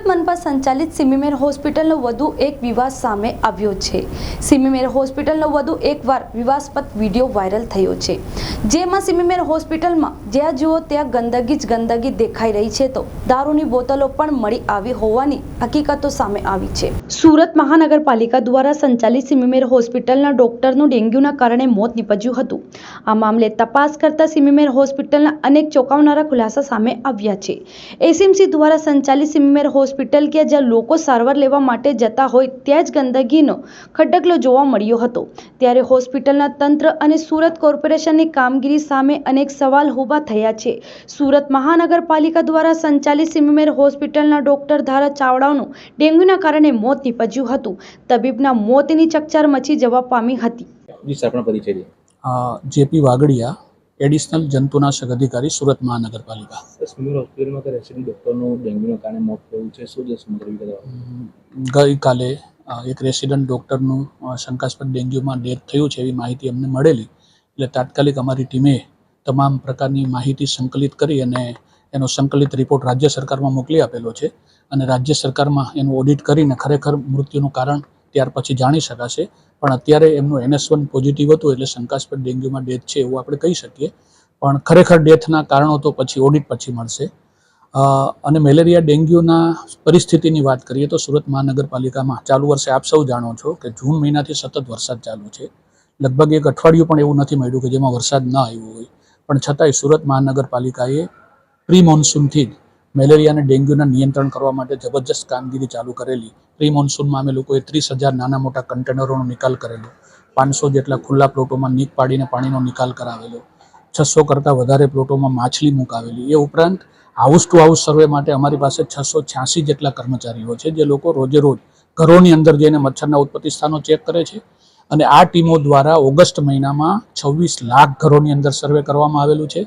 સુરત મનપા સંચાલિત સિમીમેર હોસ્પિટલનો વધુ એક વિવાદ સામે આવ્યો છે. સિમીમેર હોસ્પિટલનો વધુ એકવાર વિવાદસ્પદ વીડિયો વાયરલ થયો છે. જેમાં સિમીમેર હોસ્પિટલમાં જ્યાં જુઓ ત્યાં ગંદકી જ ગંદકી દેખાઈ રહી છે તો દારૂની બોતલો પણ મળી આવી હોવાની હકીકતો સામે આવી છે. સુરત મહાનગરપાલિકા દ્વારા સંચાલિત સિમીમેર હોસ્પિટલના ડોક્ટરનું ડેન્ગ્યુના કારણે મોત નીપજ્યું હતું. આ મામલે તપાસ કરતા સિમીમેર હોસ્પિટલના અનેક ચોંકાવનારા ખુલાસા સામે આવ્યા છે. એસએમસી દ્વારા સંચાલિત સિમીમેર હોસ્પિટલ કે જ્યાં લોકો સારવાર લેવા માટે જતા હોય ત્યાં જ ગંદકીનો ખડકલો જોવા મળ્યો હતો. ત્યારે હોસ્પિટલના તંત્ર અને સુરત કોર્પોરેશનની કામગીરી સામે અનેક સવાલ ઊભા થયા છે. સુરત મહાનગરપાલિકા દ્વારા સંચાલિત સિમમેર હોસ્પિટલના ડોક્ટર ધારા ચાવડાનું ડેન્ગ્યુના કારણે મોત નીપજ્યું હતું. તબીબના મોતની ચકચાર મચી જવા પામી હતી. જી પરિચય જેપી વાગડિયા એડિશનલ જંતુનાશક અધિકારી સુરત મહાનગરપાલિકા. સ્મિમેર હોસ્પિટલમાં કે રેસિડન્ટ ડૉક્ટરનું ડેન્ગ્યુના કારણે મોત થયું છે શું સમગ્ર ગઈકાલે એક રેસિડન્ટ ડૉક્ટરનું શંકાસ્પદ ડેન્ગ્યુમાં ડેથ થયું છે એવી માહિતી અમને મળેલી. એટલે તાત્કાલિક અમારી ટીમે તમામ પ્રકારની માહિતી સંકલિત કરી અને એનો સંકલિત રિપોર્ટ રાજ્ય સરકારમાં મોકલી આપેલો છે. અને રાજ્ય સરકારમાં એનું ઓડિટ કરીને ખરેખર મૃત્યુનું કારણ ત્યાર પછી જાણી શકાશે. પણ અત્યારે એમનું એનએસ વન પોઝિટિવ હતું એટલે શંકાસ્પદ ડેન્ગ્યુમાં ડેથ છે એવું આપણે કહી શકીએ. પણ ખરેખર ડેથના કારણો તો પછી ઓડિટ પછી મળશે. અને મેલેરિયા ડેન્ગ્યુના પરિસ્થિતિની વાત કરીએ તો સુરત મહાનગરપાલિકામાં ચાલુ વર્ષે આપ સૌ જાણો છો કે જૂન મહિનાથી સતત વરસાદ ચાલુ છે. લગભગ એક અઠવાડિયું પણ એવું નથી મળ્યું કે જેમાં વરસાદ ન આવ્યો હોય. પણ છતાંય સુરત મહાનગરપાલિકાએ પ્રી મોન્સૂનથી જ મેલેરિયા અને ડેન્ગ્યુના નિયંત્રણ કરવા માટે જબરજસ્ત કામગીરી ચાલુ કરેલી. પ્રી મોન્સૂનમાં અમે લોકોએ ત્રીસ હજાર નાના મોટા કન્ટેનરોનો નિકાલ કરેલો. પાંચસો જેટલા ખુલ્લા પ્લોટોમાં નીક પાડીને પાણીનો નિકાલ કરાવેલો. છસો કરતાં વધારે પ્લોટોમાં માછલી મુકાવેલી. એ ઉપરાંત હાઉસ ટુ હાઉસ સર્વે માટે અમારી પાસે છસો છ્યાસી જેટલા કર્મચારીઓ છે, જે લોકો રોજે રોજ ઘરોની અંદર જઈને મચ્છરના ઉત્પત્તિ સ્થાનો ચેક કરે છે અને આ ટીમો દ્વારા ઓગસ્ટ મહિનામાં છવ્વીસ લાખ ઘરોની અંદર સર્વે કરવામાં આવેલું છે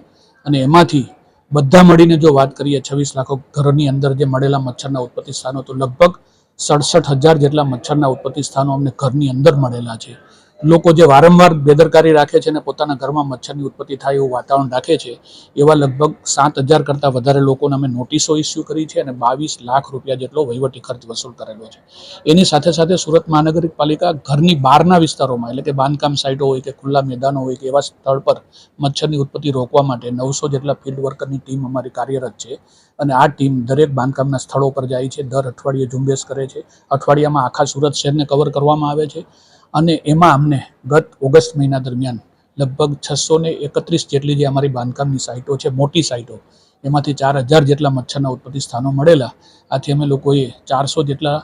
અને એમાંથી બધા મળીને જો વાત કરીએ, છવ્વીસ લાખો ઘરોની અંદર જે મળેલા મચ્છરના ઉત્પત્તિ સ્થાનો, તો લગભગ સડસઠ હજાર જેટલા મચ્છરના ઉત્પત્તિ સ્થાનો અમને ઘરની અંદર મળેલા છે. લોકો જે વારંવાર બેદરકારી રાખે છે અને પોતાના ઘરમાં મચ્છરની ઉત્પત્તિ થાય એવું વાતાવરણ રાખે છે, એવા લગભગ સાત હજાર કરતાં વધારે લોકોને અમે નોટિસો ઇસ્યુ કરી છે અને બાવીસ લાખ રૂપિયા જેટલો વહીવટી ખર્ચ વસૂલ કરેલો છે. એની સાથે સાથે સુરત મહાનગરપાલિકા ઘરની બહારના વિસ્તારોમાં, એટલે કે બાંધકામ સાઇટો હોય કે ખુલ્લા મેદાનો હોય કે એવા સ્થળ પર મચ્છરની ઉત્પત્તિ રોકવા માટે નવસો જેટલા ફિલ્ડ વર્કરની ટીમ અમારી કાર્યરત છે અને આ ટીમ દરેક બાંધકામના સ્થળો પર જાય છે, દર અઠવાડિયે ઝુંબેશ કરે છે. અઠવાડિયામાં આખા સુરત શહેરને કવર કરવામાં આવે છે. અને એમાં અમને ગત ઓગસ્ટ મહિના દરમિયાન લગભગ છસો ને એકત્રીસ જેટલી જે અમારી બાંધકામની સાઇટો છે, મોટી સાઇટો, એમાંથી ચાર હજાર જેટલા મચ્છરના ઉત્પત્તિ સ્થાનો મળેલા. આથી અમે લોકોએ ચારસો જેટલા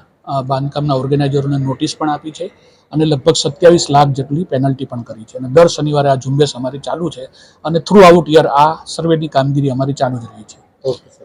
બાંધકામના ઓર્ગેનાઇઝરોને નોટિસ પણ આપી છે અને લગભગ સત્યાવીસ લાખ જેટલી પેનલ્ટી પણ કરી છે. અને દર શનિવારે આ ઝુંબેશ અમારી ચાલુ છે અને થ્રુ આઉટ યર આ સર્વેની કામગીરી અમારી ચાલુ જ રહી છે. ઓકે